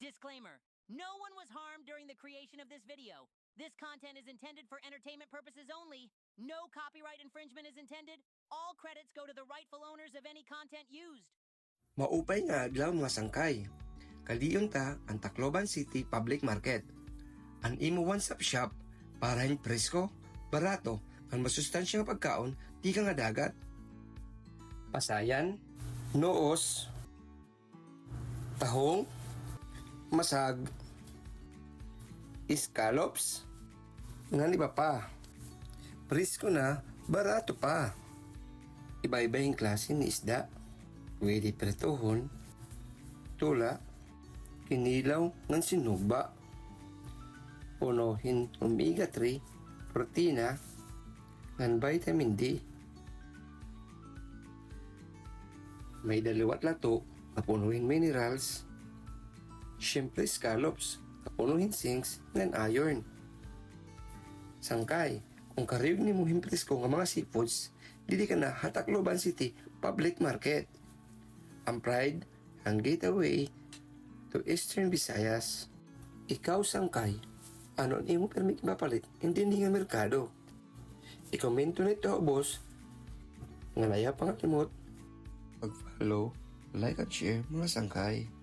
Disclaimer. No one was harmed during the creation of this video. This content is intended for entertainment purposes only. No copyright infringement is intended. All credits go to the rightful owners of any content used. Maupay nga adlaw mga sangkay. Kaliyon ta ang Tacloban City Public Market. Ang imo one-stop shop para hin presko, barato, ang masustansyang pagkaon di ka nga dagat. Pasayan, noos, tahong, masag, scallops, nga iba pa. Presko na, barato pa. Iba-iba yung klase ni isda. Pwede pretohon, tula, kinilaw ng sinuba, punuhin omega-3, protina, ng vitamin D. May daliwat lato, kapunuhin minerals, syempre scallops, kapunuhin zincs, ng iron. Sangkay, kung kariyog ni mo himplis ko nga mga seafoods, dili ka na Hatakloban City Public Market. Ang Pride, ang gateway to Eastern Visayas. Ikaw sangkay, ano ni mo permit mapalit, hindi nga merkado. I-komento nito, boss. Nga laya pangalimot. Pag-follow, like at share mga sangkay.